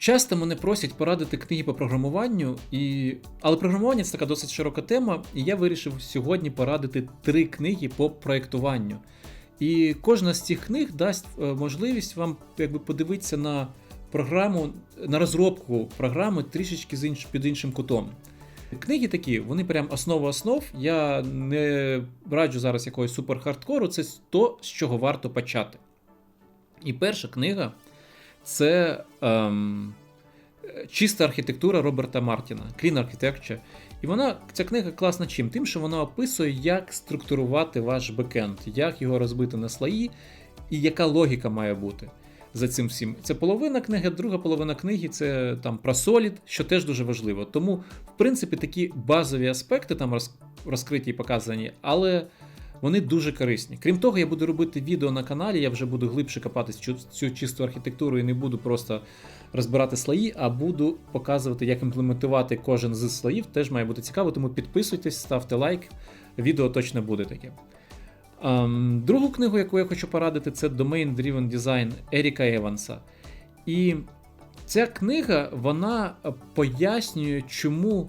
Часто мене просять порадити книги по програмуванню, і... але програмування це така досить широка тема, і я вирішив сьогодні порадити три книги по проєктуванню. І кожна з цих книг дасть е, можливість вам якби, подивитися на програму, на розробку програми трішечки з інш... під іншим кутом. Книги такі, вони прям основа основ. Я не раджу зараз якогось супер-хардкору, це то, з чого варто почати. І перша книга це ем, чиста архітектура Роберта Мартіна, Clean Architecture. І вона, ця книга класна чим? Тим, що вона описує, як структурувати ваш бекенд, як його розбити на слої, і яка логіка має бути за цим всім. Це половина книги, друга половина книги це там про Solid, що теж дуже важливо. Тому, в принципі, такі базові аспекти там розкриті і показані, але вони дуже корисні. Крім того, я буду робити відео на каналі, я вже буду глибше копатись цю, цю чисту архітектуру і не буду просто розбирати слої, а буду показувати, як імплементувати кожен з слоїв. Теж має бути цікаво, тому підписуйтесь, ставте лайк. Відео точно буде таке. Ем, другу книгу, яку я хочу порадити, це Domain Driven Design Еріка Еванса. І ця книга вона пояснює, чому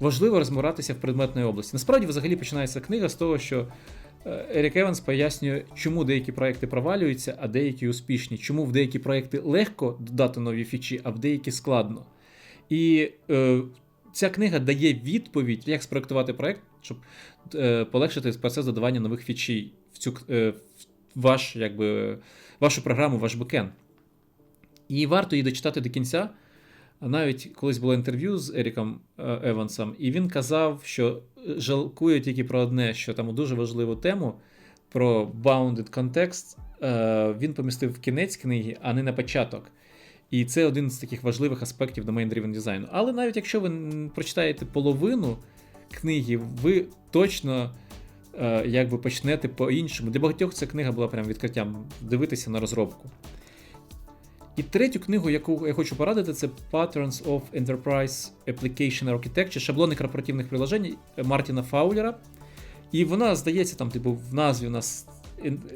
важливо розбиратися в предметної області. Насправді, взагалі, починається книга з того, що Ерік Еванс пояснює, чому деякі проекти провалюються, а деякі успішні, чому в деякі проекти легко додати нові фічі, а в деякі складно. І е, ця книга дає відповідь, як спроектувати проект, щоб е, полегшити процес додавання нових фічей в цю е, в ваш, якби, вашу програму, ваш бекенд. І варто її дочитати до кінця. Навіть колись було інтерв'ю з Еріком е, Евансом, і він казав, що жалкує тільки про одне, що там дуже важливу тему про bounded context е, він помістив в кінець книги, а не на початок. І це один з таких важливих аспектів domain driven дизайну. Але навіть якщо ви прочитаєте половину книги, ви точно е, якби почнете по-іншому. Для багатьох ця книга була прям відкриттям дивитися на розробку. І третю книгу, яку я хочу порадити, це Patterns of Enterprise Application Architecture, шаблони корпоративних приложень Мартіна Фаулера. І вона, здається, там, типу, в назві у нас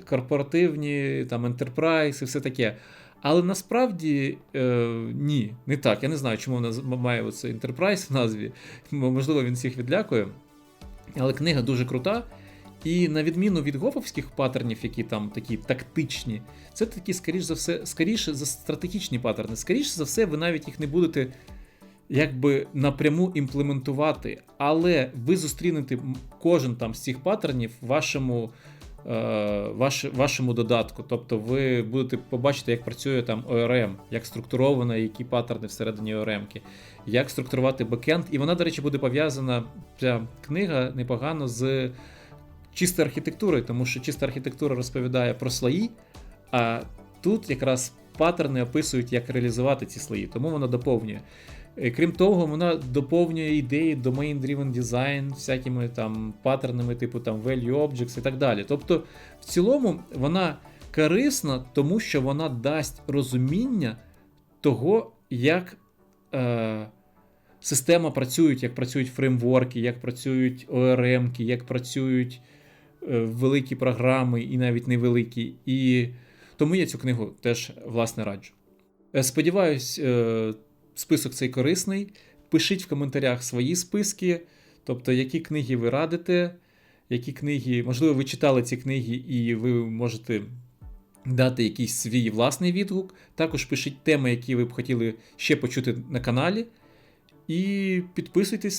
корпоративні, там, Enterprise і все таке. Але насправді е, ні, не так. Я не знаю, чому вона має оце Enterprise в назві. Можливо, він всіх відлякує. Але книга дуже крута. І на відміну від гофовських паттернів, які там такі тактичні, це такі, скоріш за все, скоріше за стратегічні паттерни. Скоріше за все, ви навіть їх не будете якби напряму імплементувати, але ви зустрінете кожен там з цих паттернів в вашому, е, ваш, вашому додатку. Тобто ви будете побачити, як працює там ORM, як структуровано, які паттерни всередині ORM, як структурувати бекенд. І вона, до речі, буде пов'язана ця книга непогано з чистою архітектурою, тому що чиста архітектура розповідає про слої, а тут якраз паттерни описують, як реалізувати ці слої, тому вона доповнює. Е, Крім того, вона доповнює ідеї domain driven design, всякими там паттернами, типу там value objects і так далі. Тобто, в цілому, вона корисна, тому що вона дасть розуміння того, як е, система працює, як працюють фреймворки, як працюють ORM, як працюють великі програми і навіть невеликі. І тому я цю книгу теж власне раджу. Е, Сподіваюсь, е, список цей корисний. Пишіть в коментарях свої списки, тобто, які книги ви радите, які книги, можливо, ви читали ці книги, і ви можете дати якийсь свій власний відгук. Також пишіть теми, які ви б хотіли ще почути на каналі. І підписуйтесь,